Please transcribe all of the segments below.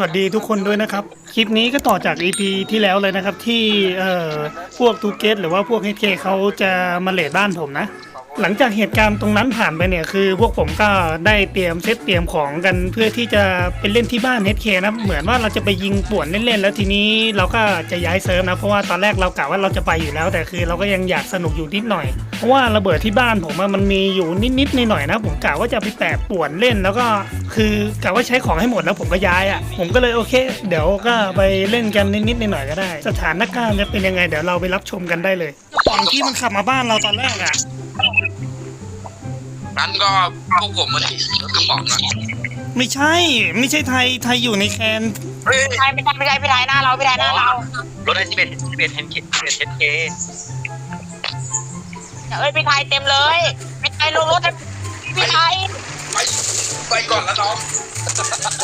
สวัสดีทุกคนด้วยนะครับ คลิปนี้ก็ต่อจาก EP ที่แล้วเลยนะครับ ที่เอ่อพวกทูเกตหรือว่าพวกเฮดเคเขาจะมาเลดบ้านผมนะ หลังจากเหตุการณ์ตรงนั้นผ่านไปเนี่ยคือพวกผมก็ได้เตรียมเซตเตรียมของกันเพื่อที่จะไปเล่นที่บ้านเฮดเคนะเหมือนว่าเราจะไปยิงป่วนเล่นๆแล้วทีนี้เราก็จะย้ายเซิร์ฟนะเพราะว่าตอนแรกเรากะว่าเราจะไปอยู่แล้ว แต่คือเราก็ยังอยากสนุกอยู่นิดหน่อย เพราะว่าระเบิดที่บ้านผมมันมีอยู่นิดๆหน่อยๆนะ ผมกะว่าจะไปแปะป่วนเล่นแล้วก็คือกะว่าใช้ของให้หมดแล้วผมก็ย้ายอะผมก็เลยโอเค เดี๋ยวก็ไปเล่นกันนิดๆหน่อยๆก็ได้ สถานการณ์จะเป็นยังไงเดี๋ยวเราไปรับชมกันได้เลยก่อนที่มันขับมาบ้านเราตอนแรกอะ นั้นก็พวกผมมันรถกระป๋องอะไม่ใช่ ไม่ใช่ไทยไทยอยู่ในแคนเฮ้ยไม่ใช่ไม่ใช่ไม่ใช่พี่ไทยหน้าเราพี่ไทยหน้าเรารถไอซีเป็นซีเป็นเทนเคสเป็นเทนเคเอ้ยพี่ไทยเต็มเลยพี่ไทยลงรถให้พี่ไทยไปไปก่อนแล้วน้อง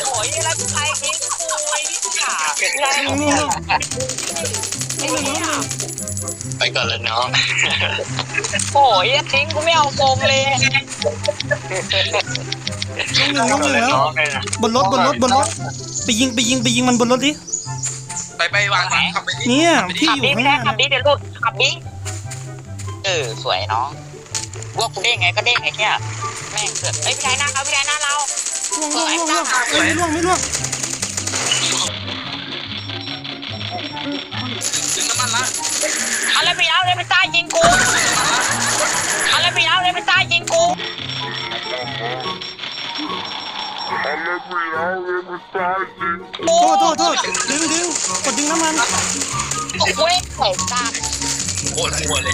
โอ้ยแล้วพี่ไทยทิ้งกูไอ้พี่ขา ไทยไปก่อนแล้วน้องโอ้ยทิ้งกูไม่เอาโกงเลยน้องหนึ่งน้องหนึ่งแล้วบนรถบนรถบนรถไปยิงไปยิงไปยิงมันบนรถดิไปไปวางวางขับไปดิเนี่ยขับไปดิพี่ขับอยู่ดิข้างหน้าพี่ไทยขับดิเดี๋ยวหลุดขับดิเออสวยน้องว่ากูเด้งไงก็เด้งไงเนี่ยแม่งเกิดเอ้ยพี่ไทยหน้าเราพี่ไทยหน้าเราล่วงล่วงล่วงล่วงเอ้ยไม่ล่วงไม่ล่วง มันละเอาเลยพี่เอาเลยพี่ตายยิงกูเอาเลยพี่เอาเลยพี่ตายยิงกูโทษโทษโทษดึงดึงกดดึงน้ำมันโอ้ยไข่ตาโคตรหัวเลย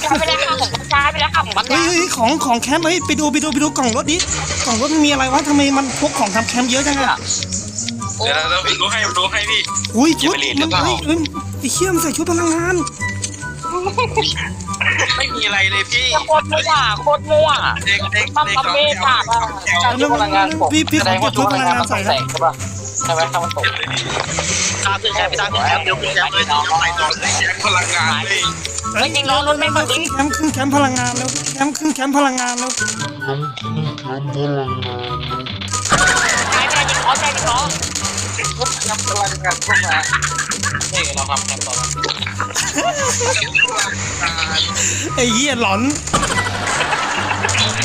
ใช้ไปแล้วค่ะผมใช้ไปแล้วค่ะผมบังเฮ้ยเฮ้ยของของแคมป์เฮ้ยไปดูไปดูไปดูกล่องรถดิกล่องรถมันมีอะไรวะทำไมมันพกของทำแคมป์เยอะจังอะเดี๋ยวเราดูให้ดูให้พี่ อุ้ยชุดจะไปเรียนหรืมัอนเปล่าเฮ้ยเอ้ย ไอ้เชี่ยมันใส่ชุดพลังงาน ไม่มีอะไรเลยพี่โคตรมั่วโคตรมั่ว เด็กเด็กปั๊มเด็กปั๊มเมตาอะแล้วมันพี่พี่ขอเก็บชุดพลังงานใส่นะใช่ไหมถ้ามันตกตามขึ้นแชมป์ไปตามขึ้นแชมป์เดี๋ยวขึ้นแชมป์เลยเดี๋ยวไปต่อเลยแชมป์พลังงานเลยเฮ้ยจริงๆรถรถไม่มาดิขึ้นแคมป์ขึ้นแคมป์พลังงานแล้วแคมป์ขึ้นแคมป์พลังงานแล้วใช้ไม่ได้ยิงเขาใช้ยิงเขาแชมป์ พลังงานเข้ามานี่เราทำแคมป์ต่อไอ้เหี้ยหลอน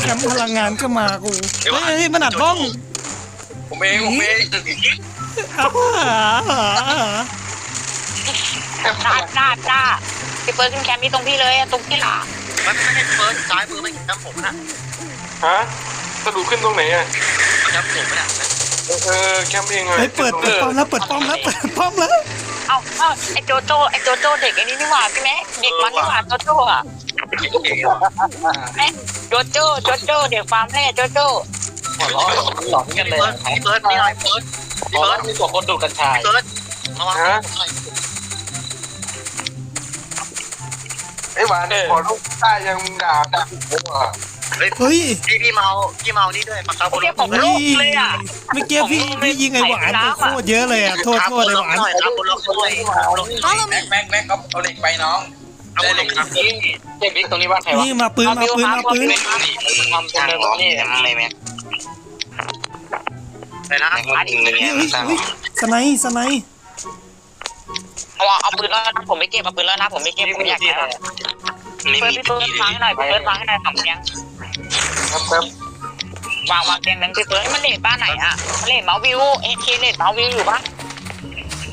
แคมป์พลังงานก็มากูเฮ้ยเฮ้ยมันอัดบ้องผมเองผมเองเอาหาหาหาจ้าจ้าจ้าพี่เฟิร์สขึ้นแคมป์นี่ตรงพี่เลยตรงพี่หล่ะมันไม่ให้เฟิร์สซ้ายมือไม่แชมป์ผมนะฮะกระดูกขึ้นตรงไหนอะแชมป์ผมไม่ได้ เออแคมป์เองอะเฮ้ยเปิดเปิดป้อมแล้วเปิดป้อมแล้วเปิดป้อมแล้วเอ้าเอ้าไอโจโจ้ไอโจโจ้เด็กไอ้นี่นี่หว่าพี่แม็กเด็กมันนี่หว่าโจโจ้อะแม็กโจโจ้โจโจ้เด็กฟาร์มแร่โจโจ้หัวร้อนหลอนกันเลยพี่เฟิร์สพี่อะไรเฟิร์สพี่เฟิร์สมีตัวคนดูดกัญชาพี่เฟิร์สระวังไอ้หวานขอลูกใต้ยังด่าด่าผมอะ เฮ้ยพี่พี่เมาพี่เมานี่ด้วยปากกาโอเคผมเฮ้ลูยกเลยอะเมื่อกี้พี่พี่ยิงไอ้หวานไปโคตรเยอะเลยอะโทษโทษไอ้หวานหน่อยครับคนละคนเลยแม็กแม็กแม็กเอาเอาเหล็กไปน้องได้เหล็กครับพี่เด็กนิดตรงนี้บ้านใครวะนี่มาปืนมาปืนมาปืนทำตรงนี้นี่อะไรแม็กไปนะเฮ้ยเฮ้ยเฮ้ยสไนส์สไนส์เอาเอาปืนแล้วนะผมไม่เก็บเอาปืนแล้วนะผมไม่เก็บผมอยากได้ไม่เฟิร์สมีพี่เฟิร์สฟังให้หน่อยพี่เฟิร์สฟังให้หน่อยสองเตียง ครับครับวางวางเตียงหนึงพี่เฟิร์สมันเลดบ้านไหนอะมันเลดเมาส์วิวเอเคเลดเมาส์วิวอยู่ปะ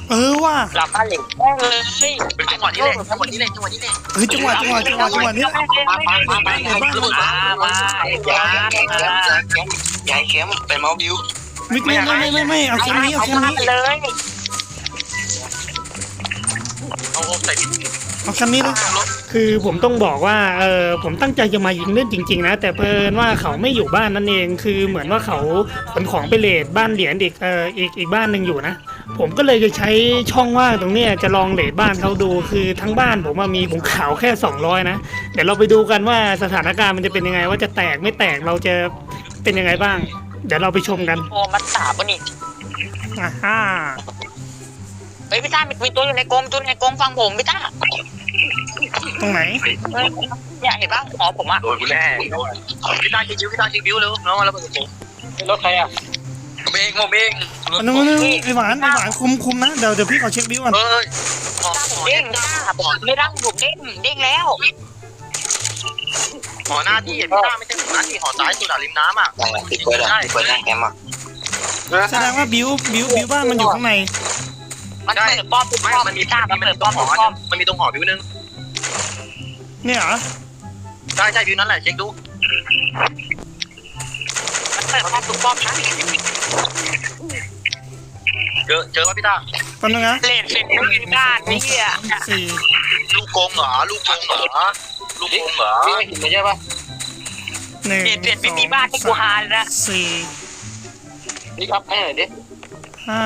เออว่ะเราก็เลดแม่งเลยเป็นจังหวะนี้เลยจังหวะนี้เลยจังหวะนี้เลยเฮ้ยจังหวะจังหวะจังหวะจังหวะเนี้ยมามามามามาย้ายเข้มไปเมาบิวไม่ไม่ไม่ไม่ไม่ไม่เอาแค่นี้เอาแค่นี้เลยเอาใส่ผิด เอาแค่นี้เลยคือผมต้องบอกว่าเออผมตั้งใจจะมายิงเล่นจริง ๆ นะ แต่เพิ่นว่าเขาไม่อยู่บ้านนั่นเองคือเหมือนว่าเขาขนของไปเลดบ้านเหรียญอีกเอออีกอีกบ้านหนึ่งอยู่นะ ผมก็เลยจะใช้ช่องว่างตรงเนี้ยจะลองเลดบ้านเขาดูคือทั้งบ้านผมอะมีผมขาวแค่ 200 นะเดี๋ยวเราไปดูกันว่าสถานการณ์มันจะเป็นยังไง ว่าจะแตกไม่แตกเราจะเป็นยังไงบ้าง เดี๋ยวเราไปชมกันโอ้มันสาบนี่อ่าฮ่า เฮ้ยพี่ต้ามีตัวอยู่ในกรงตัวในกรงฟังผมพี่ต้าตรงไหนเนี่ยเห็นป่ะหอผมอะโดนกูแน่พี่ตาคิวพี่ตาคิวบิวเร็วน้องมาแล้วเปิดผมรถใครอะผมเองผมเองอันนู้นนไอหวานไอหวานคุมคุมนะเดี๋ยวเดี๋ยวพี่ขอเช็คบิวก่อนเอ้ยหอมเด้งไม่ร่างผมเด้งเด้งแล้วหอหน้าที่เห็นพี่ต้าไม่ใช่หอหน้าที่หอซ้ายสุดอะริมน้ำอะติดเปิดอะติดเปิดแแคมอะแสดงว่าบิวบิวบิวบ้านมันอยู่ข้างใน มันเปิดป้อมไม่ป้อมมันมีตามัมันนมีเปิดตรป้องมหอป้อมมันมีตรงหอวิวนึงเนี่ยเหรอใช่ใช่วิวนั้นแหละเช็คดูมันเปิดป้อมทุกป้อมนะเจอเจอว่าพี่ต้าแป๊บนึงนะเล่นเป็นไม่มีบ้านนี่อะสี่ลูกกงเหรอลูกกงเหรอลูกกงเหรอพี่ไม่เห็นไม่ใช่ปะหนึ่งเล่นเป็นไม่มีบ้านที่กูหาเลยนะสี่พี่ครับให้หน่อยดิห้า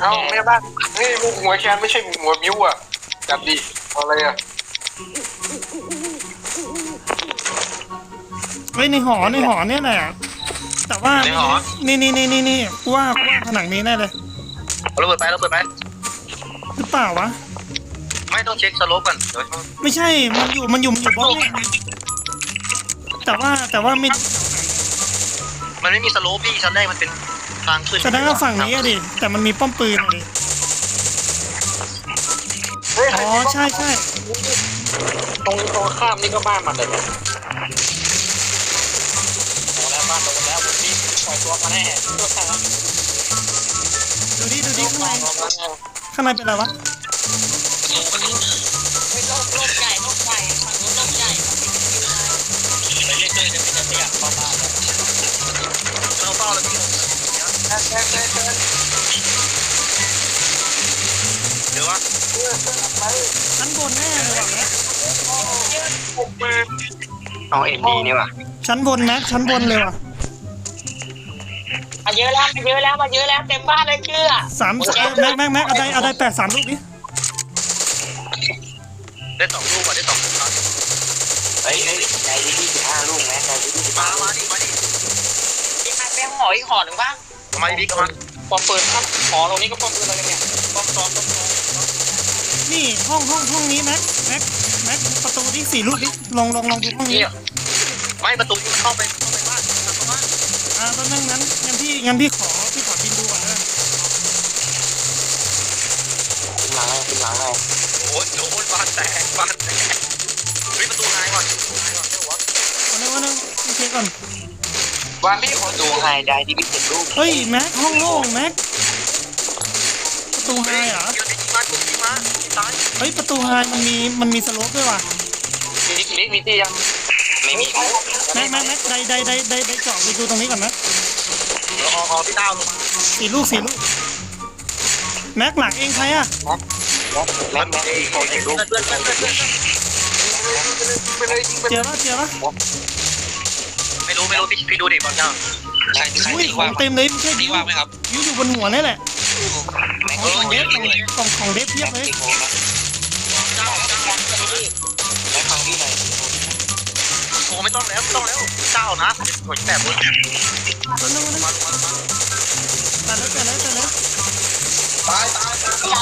เอ้าแม่บ้านนี่มุกหัวแคนไม่ใช่หัวมิวอะจัดดิอะไรอะเฮ้ยในหอในหอเนี่ยแหละแต่ว่านี่นี่นี่นี่นี่กูว่ากูว่าผนังนี้แน่เลย เอาระเบิดไประเบิดไป หรือเปล่าวะ ไม่ต้องเช็คสโลปก่อนเดี๋ยวไม่ใช่มันอยู่มันอยู่มันอยู่บล็อกเนี่ยแต่ว่าแต่ว่าไม่มันไม่มีสโลปพี่ชั้นแรกมันเป็น ทางขึ้นแสดงว่าฝั่งนี้อะดิ แต่มันมีป้อมปืนอะดิ เฮ้ยอ๋อใช่ใช่ตรงตรงข้ามนี่ก็บ้านมันเลยเนี่ยโอ้แล้วบ้านโดนแล้ววันนี้ปล่อยตัวมาแน่ตัวแข็งดูดิดูดิข้างในข้างในเป็นอะไรวะไม่โลกโลกใหญ่โลกใหญ่ฝั่งนู้นโลกใหญ่มันเป็นคิวไลน์ไปเรื่อยๆจะเป็นจะอยากเข้าบ้านเราเฝ้าแล้วพี่ เดี๋ยวว่าชั้นบนแน่เลยว่ะแม็กเอาเอ็นดีนี่ว่ะชั้นบนแม็กชั้นบนเลยว่ะมาเยอะแล้วมาเยอะแล้วมาเยอะแล้วเต็มบ้านเลยเชื่อสามแม็กแม็กแม็กเอาได้เอาได้แปดสามลูกดิได้สองลูกอะได้สองลูกครับเฮ้ยเฮ้ยใจดีที่สิบห้าลูกนะใจดีที่สิบมาห้าลูมากดิมาดิพี่ใครไปหออีกหอหนึ่งป่ะมาดิบิ๊กมาปอมปืนครับหอตรงนี้ก็ปอมปืนอะไรกันเนี่ยปอมซ้อมปอมซ้อมนี่ห้องห้องห้องนี้แม็กแม็กแม็กประตูที่สี่ลูกดิลองลองลองดูห้องนี้ไม่ประตูเข้าไปเข้าไปบ้านเข้าบ้านอ่าตอนนั้นงั้นงั้นพี่งั้นพี่ขอพี่ขอบินดูก่อนนะขึ้นหลังให้ขึ้นหลังให้โอ้ยโอ้ยบ้านแตกบ้านแตกเฮ้ยประตูนายก่อนประตูนายก่อนเดี๋ยววะวันนึงวันนึงโอเคก่อน บ้านพี่ขอดูให้ได้ที่พี่เจ็ดลูกเฮ้ยแม็กห้องโล่งแม็กประตูไฮเหรอเดี๋ยวยิงมายิงมาตายเฮ้ยประตูไฮมันมีมันมีสโลปด้วยว่ะมีมีมีที่ยังไม่มีแม็กแม็กแม็กได้ได้ได้ได้ได้เจาะไปดูตรงนี้ก่อนนะเดี๋ยวออกออกพี่ดาวลงมาสี่ลูกสี่ลูกแม็กหลังเองใครอะแม็กแม็กที่ขอเจ็ดลูกเพื่อนเพื่อนเพื่อนเพื่อนไปเลยยิงไปเจเลยอปะเจอปะ ไม่รู้ไม่รู้พี่พี่ดูดิบางอย่างใครใครอุ้ยที่ของว่างเต็มเลยไม่ใช่ดิวว่างไหมครับดิวอยู่บนหัวนี่แหละแม็กของที่ของเยเดฟอะของของเดฟเพียบเลยที่โค้งนะเจ้าเจ้าแม็กฟังพี่หน่อยโอ้ไม่ต้องแล้วไม่ต้องแล้วเจ้านะหัวแบบมึงวันนึงวันนึงมาลงมาลงมาแต่แล้วแต่แล้วแต่แล้วตายตายตา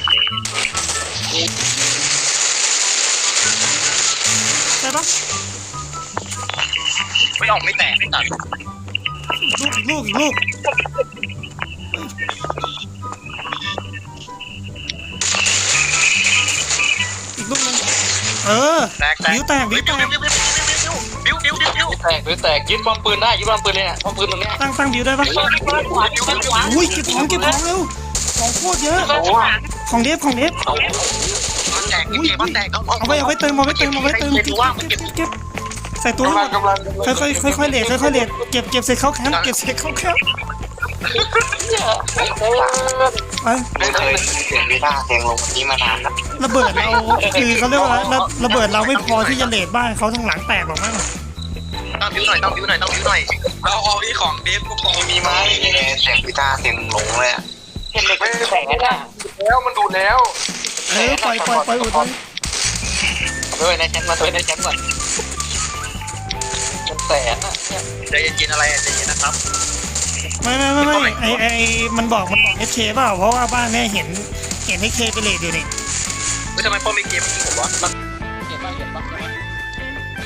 ย ไม่ออกไม่แตกไม่ตัดลูกอีกลูกอีกลูกอีกลูกนึงเออแตกแตกบิวแตกบิวแตกบิวบิวบิวบิวบิวบิวบิวแตกหรือแตกยึดปอมปืนได้ยึดปอมปืนเลยเนี่ยปอมปืนตรงเนี้ยตั้งตั้งบิวได้ปะอุ้ยเก็บของเก็บของเร็วของโคตรเยอะ ของเดฟของเดฟมันแตกมันแตกเอาไว้เอาไว้เติมเอาไว้เติมเอาไว้เติมเก็บว่ามันเก็เก็บ บเก็บใส่ตัวกำลังกำลังค่อยค่อยค่อยค่อยๆเลทค่อยค่อยๆเลทเก็บเก็บเสร็จเข้าแคมป์เก็บเสร็จเข้าแคมป์ไปไม่เคยเสียงวีต้าเสียงลงวันนี้มานานแล้วระเบิดเราคือเขาเรียกว่าอะไรระระเบิดเราไม่พอที่จะเลทบ้านเขาทั้งหลังแตกหรอกมั้งตั้งบิวหน่อยตั้งบิวหน่อยตั้งบิวหน่อยเราเอาที่ของเดฟก็พอมีไหมเสียงวีต้าเสียงลงเลยอะเห็นเหล็กไม่แสงอะแล้วมันดูแล้วเออปล่อยปล่อยปล่อยอุดไว้ เฮ้ยนายแชมป์มาเฮ้ยนายแชมป์ก่อนมัน แสนอะเนี่ยใจเย็นๆอะไรใจเย็นนะครับ ไม่ไม่ไม่ไม่ไอไอมันบอกมันบอกเอเคเปล่าเพราะว่าบ้านเนี่ยเห็นเห็นเอเคไปเลทอยู่นี่เฮ้ยทำไมพ่อไม่เกมยิงผมวะเห็นป่ะเห็นป่ะ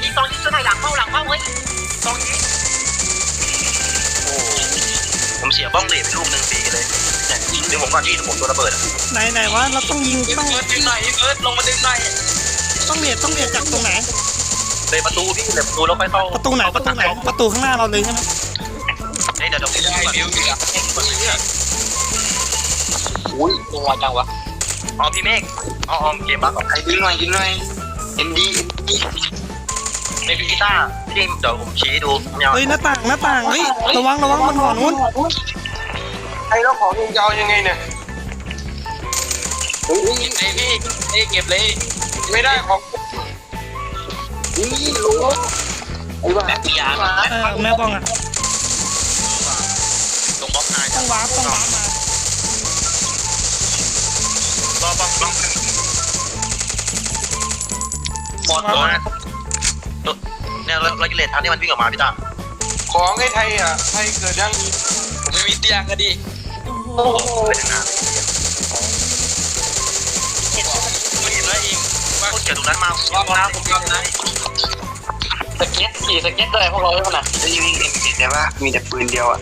ยิงตองยิงตัวไหนหลังเข้าหลังเข้าเฮ้ยตองยิงโอ้ผมเสียบ้องเหลวไปลูกหนึ่งปีเลยเนี่ยดึงผมก่อนที่ผมตัวระเบิดไหนไหนวะเราต้องยิงเฟิต้องร์สดึงหน่อยเฟิร์สลงมาดึงหน่อยต้องเลียดต้องเลียดจากตรงไหน เลยประตูพี่เลยประตูแล้วค่อยเข้าประตูไหนประตูไหนประตูข้างหน้าเราเลยใช่ไหมเฮ้ยเดี๋ยวเดี๋ยวผมได้ดูก่อนบิวอยู่แล้วอุ้ยตัวจังวะอ๋อพี่เมฆอ๋ออ๋อเกมบั๊กของใครยิงหน่อยยิงหน่อยเอ็นดีเอ็นดีในพี่กีตาร์พี่เดี๋ยวผมชี้ดูเนี่ยเฮ้ยหน้าต่างหน้าต่างเฮ้ยระวังระวังมันหอนู้นไอ้แล้วของมึงจะเอายังไงเนี่ยเฮ้ยไอ้พี่ไอ้เก็บเลย ไม่ได้ของ นี่รู้ไอ้บ้าแม็กซ์ยางเออแม่บ้องอะตรงบล็อกนายต้องวาร์ปต้องวาร์ปมาบล็อกบล็อกบล็อกหมดตัวนะเนี่ยเราเรากิเลสทันที่มันวิ่งออกมาพี่ตาของไอ้ไทยอะไทยเกิดยังผมไม่มีเตียงก็ดีไปถึงน้ไม่เห็นแล้วเองำว่าเกี่ยวตรงนั้นมารอบน้ำผมรอบน้ สเก็ตขี่สเก็ตเลยพวกเราใช่ไหมล่ะจะยิงเอ็มเจ็ดได้ปะมีแต่ปืนเดียวอะ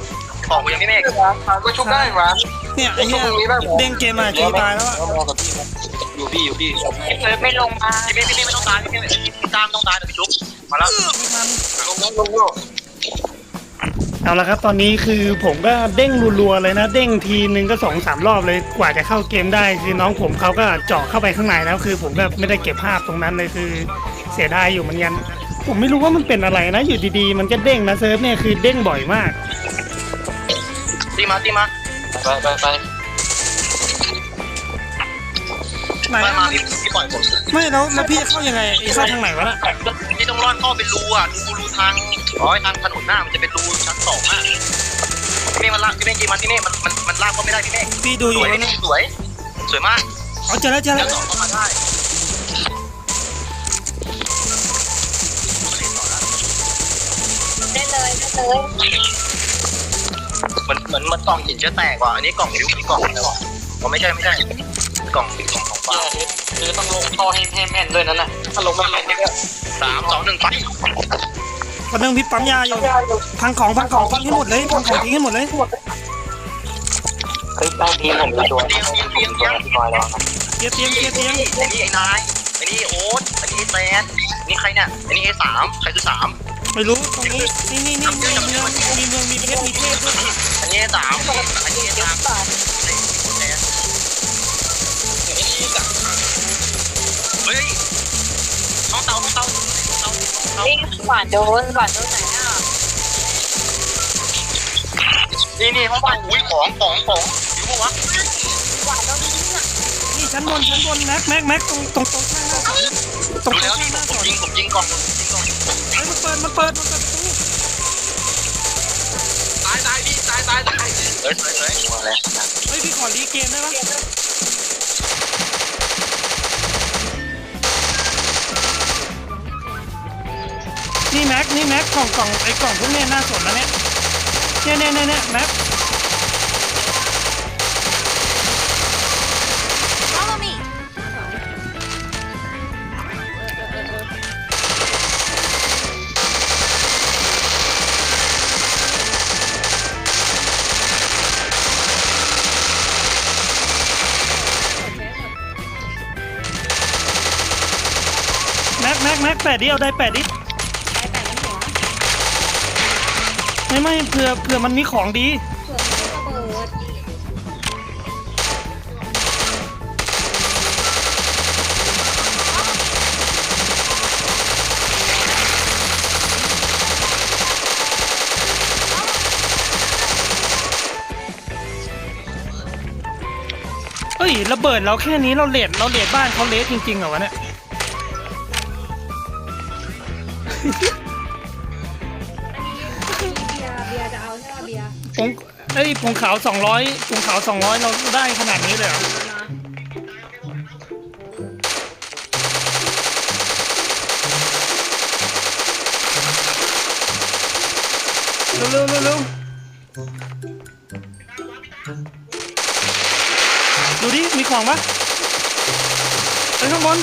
ของกูยังไม่เมฆก็ชุบได้หวานเนี่ยไอ้เหี้ยเด้งเกมมาจีตายแล้วอะอยู่พี่อยู่พี่เฟิร์สไม่ลงมาพี่เมฆพี่เมฆไม่ต้องตายพี่เมฆพี่ตามต้องตายเดี๋ยวพี่ชุบมาแล้วลงนั้นลงโลกเอาละครับตอนนี้คือผมก็เด้งรัวๆเลยนะ เด้งทีนึงก็สองสามรอบเลยกว่าจะเข้าเกมได้คือน้องผมเขาก็เจาะเข้าไปข้างในแล้วคือผมก็ไม่ได้เก็บภาพตรงนั้นเลยคือเสียดายอยู่เหมือนกัน ผมไม่รู้ว่ามันเป็นอะไรนะ อยู่ดีๆ มันก็เด้งนะเซิร์ฟเนี่ยคือเด้งบ่อยมาก ตีมาตีมาไปไปไปไหนมาอะมาพี่พี่ปล่อยผมไม่แล้วแล้วพี่จะเข้ายังไงอีเข้าทางไหนวะน่ะพี่ต้องรอดเข้าเป็นรูอะรูรูทางอ๋อทางถนนหน้ามันจะเป็นรูชั้นสองอะพี่เมฆมันลากพี่เมฆยิงมันพี่เมฆมันมันมันลากก็ไม่ได้พี่เมฆพี่ดูอสยู่วยแล้วพี่เมนะฆสวยสวยมากเอาเจอแล้วเจอแล้แล้ววสองเข้ามาได้ เลยได้เลยเหมือนเหมือนมันกล่องหินจะแตกว่ะอันนี้กล่องนิ้วนี่กล่องอะไรวะอ๋อไม่ใช่ไม่ใช่กล่องกล่องของฟ้าคือต้องลงท่อให้ให้แม่นด้วยนั่นน่ะถ้าลงไม่แม่นเนี่ยสามสองหนึ่งไปคนหนึงพี่ปั๊มยาอยู่พังของพังของทิ้งให้หมดเลยพังของทิ้งให้หมดเลยเฮ้ยใต้ทีมผมมีตัวเตียงเตียงเตียงเตียงพี่บอยระวังนะเกียร์เตียงเกียร์เตียงอันนี้ไอ้นายอันนี้โอ๊ตอันนี้ไอ้แซนนี่ใครเนี่ยอันนี้ไอ้สามใครคือสาม ไม่รู้ตรงนี้นี่นี่นี่มีเมืองมีเมืองมีเพชรมีเทพด้วยอันนี้ไอ้สามอันนี้สามเฮ้ยท้องเตาท้องเตาเตาเตานี่หวานโดนหวานโดนไหนอะนี่นี่ท้องเตาอุ้ยของของของอยู่ปะวะหวานโดนนี่อะนี่ชั้นบนชั้นบนแม็กแม็กแม็กตรงตรงตรงข้างหน้าก่อนตรงข้างหน้าผมยิงผมยิงก่องยิงกล่อง เฮ้ยมันเปิดมันเปิดมันเปิดประตูตายตายพี่ตายตายตายเฮ้ยเฮ้ยเฮ้ยมาแล้วเฮ้ยพี่ขอรีเกมได้ปะนี่แม็กนี่แม็กกล่องกล่องไอ้กล่องพวกเนี้ยน่าสนนะเนี่ยเนี่ยเนี่ยเนี่ยเนี่ยแม็ก ดดิเอาได้แปดดิไปแปะน้ำหัวไม่ไม่เผื่อเผื่อมันมีของดีเผื่อมันระเบิดเฮ้ยระเบิดเราแค่นี้เราเลดเราเลดบ้านเขาเลสจริงๆเหรอวะเนี่ย เบียร์เบียร์จะเอาใช่ไหมเบียร์ผงเอ้ยผงขาวสองร้อยผงขาวสองร้อยเราได้ขนาดนี้เลยเหรอมาเร็วเร็วเร็วเร็วดูดิ มีของปะไปข้างบน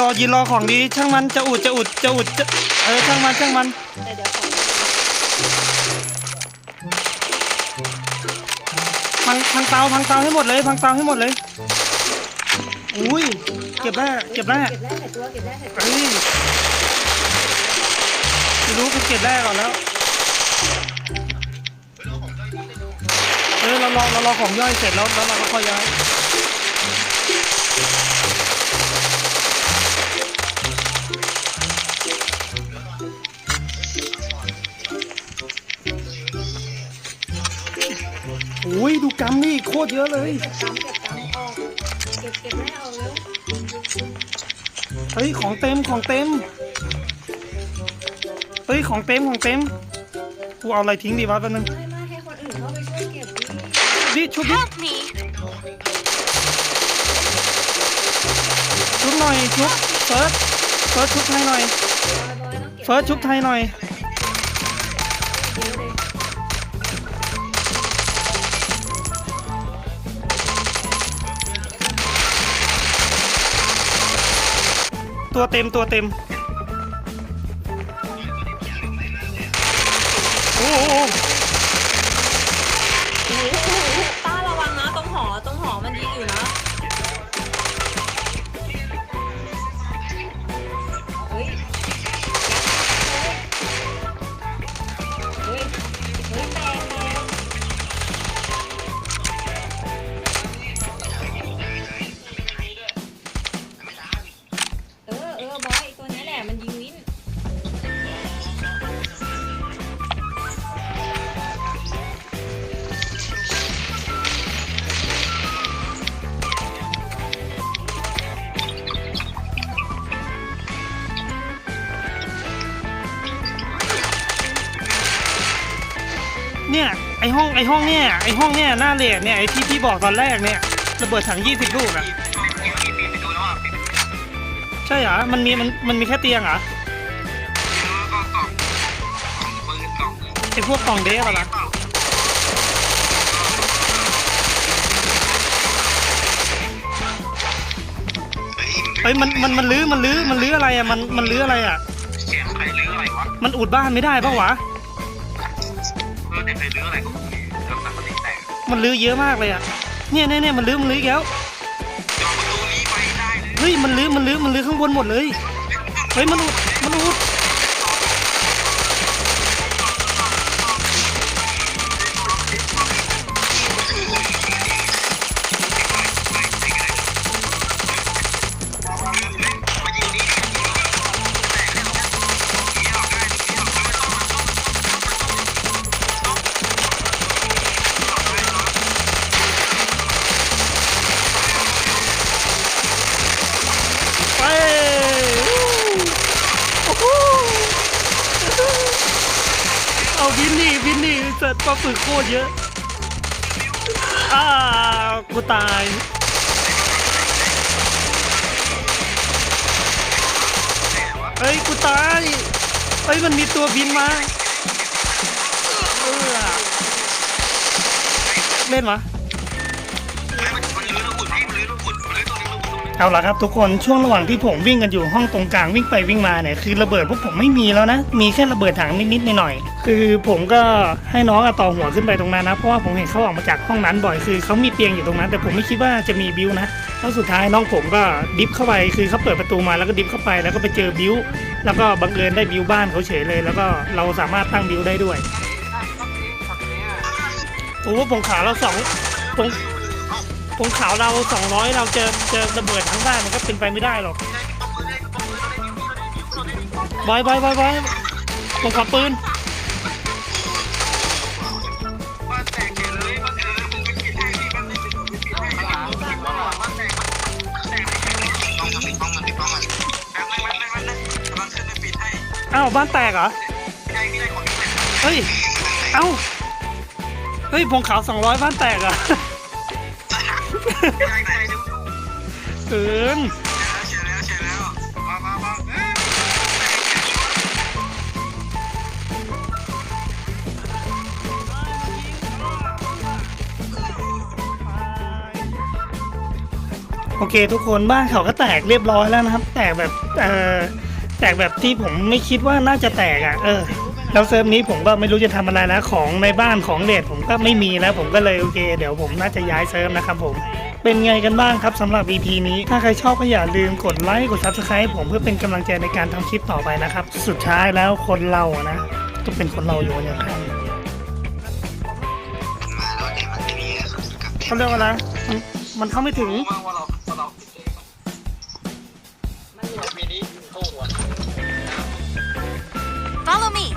รอยืนรอของดีช่างมันจะอุดจะอุดจะอุดจะเออช่างมันช่างมันแต่เดี๋ยวของพังพังเตาพังเตาให้หมดเลย พังเตาให้หมดเลยอุ้ยเก็บได้เก็บได้เก็บได้ใส่ตัวเก็บได้ใส่ตัวเฮ้ยไม่รู้กูเก็บได้ก่อนแล้วเออเรารอเรารอของย่อยเสร็จแล้วแล้วเราก็ค่อยย้าย อุ้ยดูกำนี่โคตรเยอะเลย เก็บกำเก็บกำออกเก็บเก็บไม่เอาแล้วเฮ้ยของเต็มของเต็ม เฮ้ยของเต็มของเต็ม กูเอาอะไรทิ้งดีวะแป๊บนึงไม่ไม่ให้คนอื่นเข้าไปช่วยเก็บดิดิชุบดิชุบหน่อยชุบเฟิร์สเฟิร์สชุบไทยหน่อย บอยบอยต้องเก็บเฟิร์สชุบไทยหน่อยเย ตัวเต็มตัวเต็ม อห้องไอห้องเนี่ยไอห้องเนี่ยหน้าเลทเนี่ยไอที่พี่บอกตอนแรกเนี่ยระเบิดถังยี่สิบลูกอะใช่เหรอมันมีมันมันมีแค่เตียงเหรอไอพวกกล่องเดฟอะล่ะเฮ้ยมันมันมันลื้อมันลื้อมันลื้ออะไรอะมันมันลื้ออะไรอะเสียงใครหรืออะไรวะมันอุดบ้านไม่ได้ปะวะเออแต่ใครหรืออะไรก็ มันลื้อเยอะมากเลยอะเนี่ยเนี่ยเนี่ยมันลื้อมันลื้ออีกแล้วเฮ้ยมันลื้อมันลื้อมันลื้อข้างบนหมดเลย เฮ้ยมันอุดมันอุด เฮ้ยมันมีตัวบินมาเล่นวะมันลื้อลูกขุดพี่มันลื้อลูกขุดมันลื้อตัวนี้ลูกขุดเอาละครับทุกคนช่วงระหว่างที่ผมวิ่งกันอยู่ห้องตรงกลางวิ่งไปวิ่งมาเนี่ยคือระเบิดพวกผมไม่มีแล้วนะ มีแค่ระเบิดถังนิดๆหน่อยๆคือผมก็ให้น้องอะต่อหัวขึ้นไปตรงนั้นนะเพราะว่าผมเห็นเขาออกมาจากห้องนั้นบ่อยคือเขามีเตียงอยู่ตรงนั้น แต่ผมไม่คิดว่าจะมีบิวนะ แล้วสุดท้ายน้องผมก็ดิฟเข้าไปคือเขาเปิดประตูมาแล้วก็ดิฟเข้าไปแล้วก็ไปเจอบิวแล้วก็บังเอิญได้บิวบ้านเขาเฉยเลย แล้วก็เราสามารถตั้งบิวได้ด้วยโอ้โหผงขาวเราสองผงผงขาวเราสองร้อยเราเจอเจอระเบิดทั้งบ้านมันก็เป็นไปไม่ได้หรอกบอยบอยบอยบอยผมขอปืน อ้าวบ้านแตกเหรอใช่พี่ได้ของพี่แตกเฮ้ยเอ้าเฮ้ยผงขาวสองร้อยบ้านแตกเหรอะเกินเฉยแล้วเฉยแล้วมามามาเอ้ยโอเค ทุกคนบ้านเขาก็แตกเรียบร้อยแล้วนะครับ แตกแบบเอ่อ แตกแบบที่ผมไม่คิดว่าน่าจะแตกอะ เออ แล้วเซิร์ฟนี้ผมก็ไม่รู้จะทำอะไรแล้วของในบ้านของเดทผมก็ไม่มีแล้วผมก็เลยโอเค เดี๋ยวผมน่าจะย้ายเซิร์ฟนะครับผมเป็นไงกันบ้างครับสำหรับ EP นี้ ถ้าใครชอบก็อย่าลืมกดไลค์กด Subscribe ให้ผมเพื่อเป็นกำลังใจในการทำคลิปต่อไปนะครับ สุดท้ายแล้วคนเราอะนะต้องเป็นคนเราอยู่อย่างไรเขาเรียกว่าอะไรมันมันเข้าไม่ถึงว่าเรา Follow me.